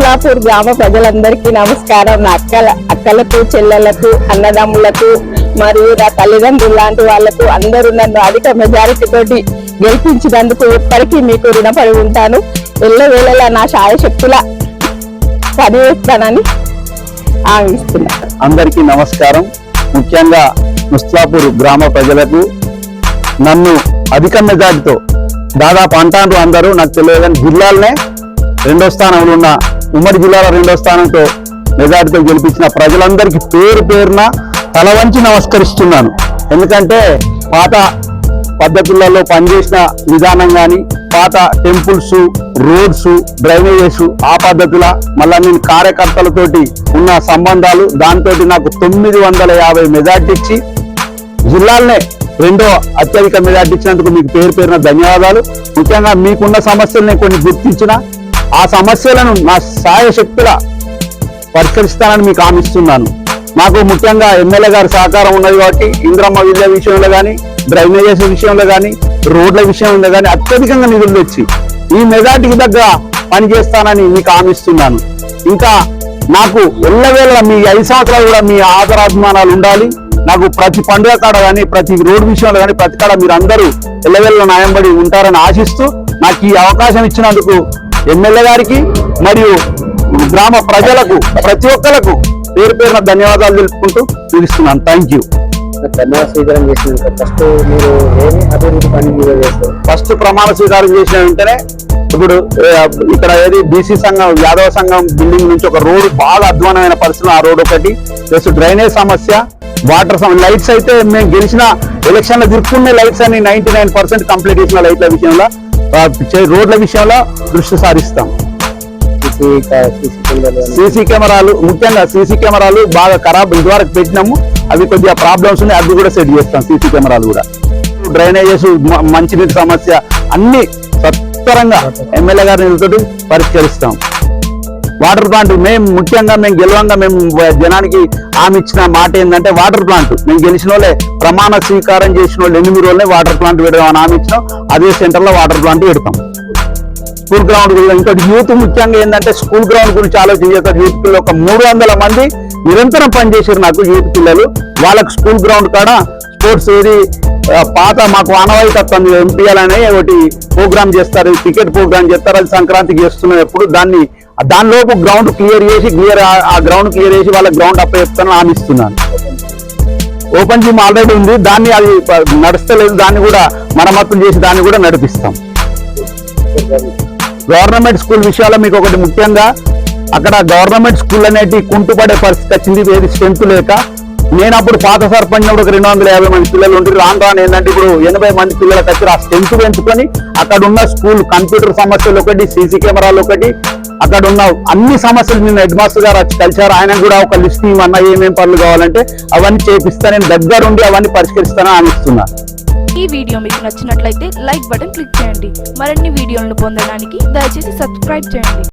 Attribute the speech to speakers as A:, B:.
A: ముస్లాపూర్ గ్రామ ప్రజలందరికీ నమస్కారం. నా అక్కల అక్కలకు చెల్లెలకు అన్నదమ్ములకు మరియు నా తల్లిదండ్రులు లాంటి వాళ్ళకు అందరూ నన్ను అధిక మెజారిటీ తోటి గెలిపించినందుకు ఎప్పటికీ మీకు రుణపడి ఉంటాను. ఎల్లవేళలా నా శాయశక్తుల పనివేస్తానని ఆశిస్తున్నా.
B: అందరికీ నమస్కారం. ముఖ్యంగా ముస్లాపూర్ గ్రామ ప్రజలకు నన్ను అధిక మెజార్టీతో దాదాపు అంటాను అందరూ నాకు తెలియదు కానీ జిల్లాలనే రెండో స్థానంలో ఉన్న ఉమ్మడి జిల్లాలో రెండో స్థానంతో మెజార్టీతో గెలిపించిన ప్రజలందరికీ పేరు పేరున తల వంచి నమస్కరిస్తున్నాను. ఎందుకంటే పాత పద్ధతులలో పనిచేసిన విధానం కానీ పాత టెంపుల్స్ రోడ్స్ డ్రైనేజెస్ ఆ పద్ధతుల మళ్ళా నేను కార్యకర్తలతోటి ఉన్న సంబంధాలు దాంతో నాకు తొమ్మిది వందల యాభై మెజార్టీ ఇచ్చి జిల్లాలనే రెండో అత్యధిక మెజార్టీ ఇచ్చినందుకు మీకు పేరు పేరున ధన్యవాదాలు. ముఖ్యంగా మీకున్న సమస్యల్ని కొన్ని గుర్తించిన ఆ సమస్యలను నా సాయశక్తుల పరిష్కరిస్తానని మీకు హామీస్తున్నాను. మాకు ముఖ్యంగా ఎమ్మెల్యే గారి సహకారం ఉన్నది కాబట్టి ఇంద్రమ్మ విద్య విషయంలో కానీ డ్రైనేజెస్ విషయంలో కానీ రోడ్ల విషయంలో కానీ అత్యధికంగా నిధులు తెచ్చి ఈ మెజార్టీకి దగ్గర పనిచేస్తానని మీకు హామీస్తున్నాను. ఇంకా నాకు ఎల్లవేళ మీ ఐదు సంవత్సరాలు కూడా మీ ఆదరాభిమానాలు ఉండాలి. నాకు ప్రతి పండుగ కాడ కానీ ప్రతి రోడ్డు విషయంలో కానీ ప్రతి కాడ మీరు అందరూ ఎల్లవేళ న్యాయంబడి ఉంటారని ఆశిస్తూ నాకు ఈ అవకాశం ఇచ్చినందుకు ఎమ్మెల్యే గారికి మరియు గ్రామ ప్రజలకు ప్రతి ఒక్కరికి పేరు పేరున ధన్యవాదాలు తెలుపుకుంటూ ముగిస్తున్నాను థ్యాంక్ యూ
C: ప్రమాణ స్వీకారం చేసినాక ఫస్ట్ మీరు ఏమి అభివృద్ధి పని మీరు చేస్తారు
B: ఫస్ట్ ప్రమాణ స్వీకారం చేసిన వెంటనే ఇప్పుడు ఇక్కడ ఏది బీసీ సంఘం యాదవ సంఘం బిల్డింగ్ నుంచి ఒక రోడ్డు బాగా అధ్వానమైన పరిస్థితులు. ఆ రోడ్ ఒకటి ప్లస్ డ్రైనేజ్ సమస్య వాటర్ లైట్స్ అయితే మేము గెలిచిన ఎలక్షన్లో తిరుక్కునే లైట్స్ అని నైన్టీ నైన్ పర్సెంట్ కంప్లీట్ చేసిన లైట్ల విషయంలో రోడ్ల విషయంలో దృష్టి సారిస్తాం.
C: సీసీ కెమెరాలు
B: ముఖ్యంగా సీసీ కెమెరాలు బాగా ఖరాబ్ ఇదివరకు పెట్టినాము అవి కొద్దిగా ప్రాబ్లమ్స్ ఉన్నాయి అవి కూడా సెట్ చేస్తాం సీసీ కెమెరాలు కూడా. డ్రైనేజెస్ మంచినీటి సమస్య అన్ని సత్వరంగా ఎమ్మెల్యే గారి నిధులతో పరిష్కరిస్తాం. వాటర్ ప్లాంట్ మేము ముఖ్యంగా మేము గెలవంగా మేము జనానికి ఆమె ఇచ్చిన మాట ఏంటంటే వాటర్ ప్లాంట్. మేము గెలిచిన వాళ్ళే ప్రమాణ స్వీకారం చేసిన వాళ్ళు ఎనిమిది రోజులే వాటర్ ప్లాంట్ పెడదామని ఆమె ఇచ్చినాం. అదే సెంటర్లో వాటర్ ప్లాంట్ పెడతాం. స్కూల్ గ్రౌండ్ గురించి ఇంకోటి యూత్ ముఖ్యంగా ఏంటంటే స్కూల్ గ్రౌండ్ గురించి ఆలోచించేస్తారు యూత్ పిల్లలు ఒక మూడు వందల మంది నిరంతరం పనిచేసారు నాకు యూత్ పిల్లలు. వాళ్ళకి స్కూల్ గ్రౌండ్ కాడ స్పోర్ట్స్ ఏది పాత మాకు ఆనవాయితత్వం ఎంపీఎల్ అనే ఒకటి ప్రోగ్రామ్ చేస్తారు క్రికెట్ ప్రోగ్రామ్ చేస్తారు అది సంక్రాంతికి చేస్తున్నప్పుడు దాన్ని దానిలోపు గ్రౌండ్ క్లియర్ చేసి క్లియర్ ఆ గ్రౌండ్ క్లియర్ చేసి వాళ్ళ గ్రౌండ్ అప్ప చెప్తాను హామీ ఇస్తున్నాను. ఓపెన్ జిమ్ ఆల్రెడీ ఉంది. దాన్ని అది నడుస్తలేదు. దాన్ని కూడా మరమ్మతులు చేసి దాన్ని కూడా నడిపిస్తాం. గవర్నమెంట్ స్కూల్ విషయాల్లో మీకు ఒకటి ముఖ్యంగా అక్కడ గవర్నమెంట్ స్కూల్ అనేటి కుంటుపడే పరిస్థితి వచ్చింది. ఏది స్ట్రెంత్ లేక. నేను అప్పుడు పాత సర్పంచ్ ఒక రెండు వందల యాభై మంది పిల్లలు ఉండి రాను రాను ఏంటంటే ఇప్పుడు ఎనభై మంది పిల్లలకు వచ్చి ఆ స్ట్రెంత్ పెంచుకొని అక్కడ ఉన్న స్కూల్ కంప్యూటర్ సమస్యలు ఒకటి సీసీ కెమెరాలు ఒకటి అక్కడ ఉన్న అన్ని సమస్యలు నిన్న హెడ్ మాస్టర్ గారు వచ్చి కలిశారు. ఆయన కూడా ఒక లిస్ట్ ఇవ్వన్నా ఏమేం పనులు కావాలంటే అవన్నీ చేపిస్తా. నేను దగ్గరుండి అవన్నీ పరిష్కరిస్తానని ఆమెస్తున్నాను
D: ఈ వీడియో మీకు నచ్చినట్లయితే లైక్ బటన్ క్లిక్ చేయండి. మరిన్ని వీడియోలను పొందడానికి దయచేసి సబ్స్క్రైబ్ చేయండి.